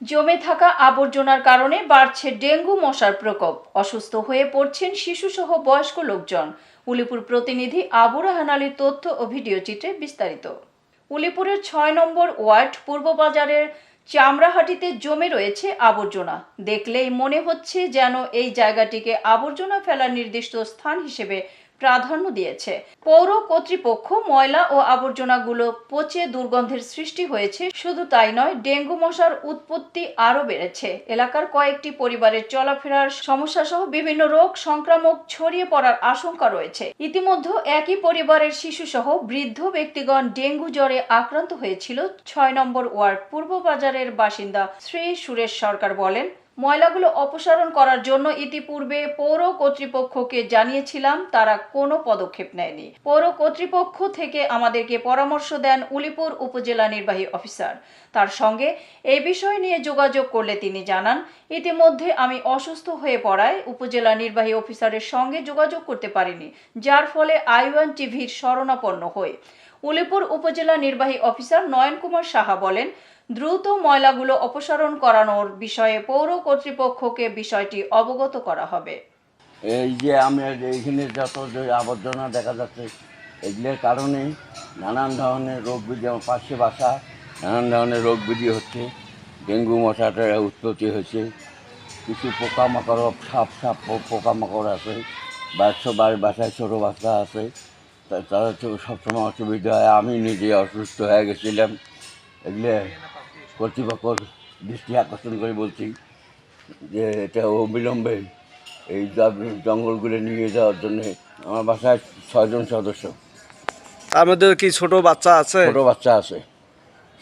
জমে থাকা আবর্জনার কারণে বাড়ছে ডেঙ্গু মশার প্রকোপ। অসুস্থ হয়ে পড়ছেন শিশুসহ বয়স্ক লোকজন। উলিপুর প্রতিনিধি আবু রাহান আলীর তথ্য ও ভিডিও চিত্রে বিস্তারিত। উলিপুরের ছয় নম্বর ওয়ার্ড পূর্ব বাজারের চামড়াহাটিতে জমে রয়েছে আবর্জনা। দেখলেই মনে হচ্ছে যেন এই জায়গাটিকে আবর্জনা ফেলার নির্দিষ্ট স্থান হিসেবে প্রাধান্য দিয়েছে। পৌর কর্তৃপক্ষ ময়লা ও আবর্জনাগুলো পচে দুর্গন্ধের সৃষ্টি হয়েছে, শুধু তাই নয়, ডেঙ্গু মশার উৎপত্তি আরও বেড়েছে। এলাকার কয়েকটি পরিবারের চলাফেরার সমস্যা সহ বিভিন্ন রোগ সংক্রামক ছড়িয়ে পড়ার আশঙ্কা রয়েছে। ইতিমধ্যে একই পরিবারের শিশু সহ বৃদ্ধ ব্যক্তিগণ ডেঙ্গু জ্বরে আক্রান্ত হয়েছিল। ছয় নম্বর ওয়ার্ড, পূর্ব বাজারের বাসিন্দা শ্রী সুরেশ সরকার বলেন ময়লাগুলো অপসারণ করার জন্য ইতিপূর্বে পৌর কর্তৃপক্ষকে জানিয়েছিলাম, তারা কোনো পদক্ষেপ নেয়নি। পৌর কর্তৃপক্ষ থেকে আমাদেরকে পরামর্শ দেন উলিপুর উপজেলা নির্বাহী অফিসার। তার সঙ্গে এই বিষয় নিয়ে যোগাযোগ করলে তিনি জানান, ইতিমধ্যে আমি অসুস্থ হয়ে পড়ায় উপজেলা নির্বাহী অফিসারের সঙ্গে যোগাযোগ করতে পারিনি, যার ফলে আইওয়ান টিভির শরণাপন্ন হই। উলিপুর উপজেলা নির্বাহী অফিসার নয়ন কুমার সাহা বলেন, দ্রুত ময়লাগুলো অপসারণ করানোর বিষয়ে পৌর কর্তৃপক্ষকে বিষয়টি অবগত করা হবে। এই যে আমি এইখানে যত যে আবর্জনা দেখা যাচ্ছে, এগুলোর কারণে নানান ধরনের রোগ আমার পাশে বাসা, নানান ধরনের রোগ ব্যাধি হচ্ছে, ডেঙ্গু মশাটা উৎপত্তি হয়েছে, কিছু পোকামাকড় সাপ সাপ পোকামাকড় আছে, বাচ্চা বাসায় ছোটো বাচ্চা আছে তা- তাদের তো সবসময় অসুবিধা হয়। আমি নিজে অসুস্থ হয়ে গেছিলাম। এগুলো কর্তৃপক্ষর দৃষ্টি আকর্ষণ করে বলছি যে এটা অবিলম্বে এই জঙ্গলগুলো নিয়ে যাওয়ার জন্য আমার বাসায় ছয়জন সদস্য। তার মধ্যে কি ছোট বাচ্চা আছে? ছোটো বাচ্চা আছে।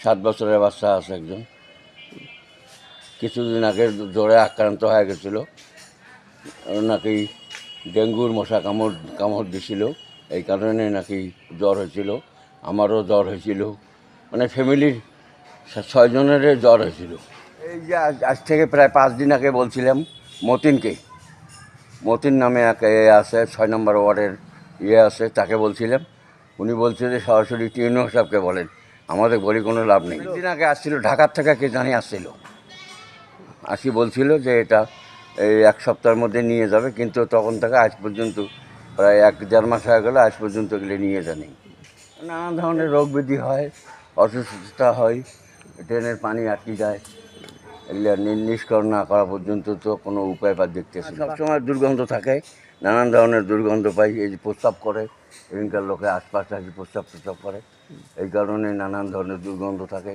সাত বছরের বাচ্চা আছে একজন। কিছুদিন আগে জ্বরে আক্রান্ত হয়ে গেছিল। নাকি ডেঙ্গুর মশা কামড় কামড় দিছিল। এই কারণে নাকি জ্বর হয়েছিল আমারও জ্বর হয়েছিল মানে ফ্যামিলির ছয়জনের জ্বর হয়েছিল। এই যে আজ আজ থেকে প্রায় পাঁচ দিন আগে বলছিলাম মতিনকে। মতিন নামে এক এ আছে ছয় নম্বর ওয়ার্ডের ইয়ে আছে তাকে বলছিলাম। উনি বলছে যে সরাসরি টিউনো সাহেবকে বলেন। আমাদের বলি কোনো লাভ নেই। দিন আগে আসছিল ঢাকার থেকে কে জানি আসছিল। আসি বলছিল যে এটা এই এক সপ্তাহের মধ্যে নিয়ে যাবে কিন্তু তখন থেকে আজ পর্যন্ত প্রায় এক দেড় মাস হয়ে গেলে, আজ পর্যন্ত গেলে নিয়ে জানি নানান ধরনের রোগ ব্যাধি হয়, অসুস্থতা হয় ট্রেনের পানি আটকে যায়, এগুলো নিষ্করণ না করা পর্যন্ত তো কোনো উপায় বা দেখতেছি না। সবসময় দুর্গন্ধ থাকে, নানান ধরনের দুর্গন্ধ পাই, এই যে প্রস্রাব করে, এখানকার লোকে আশপাশে আসি প্রস্রাব প্রস্রাব করে। এই কারণে নানান ধরনের দুর্গন্ধ থাকে,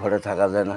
ঘরে থাকা যায় না।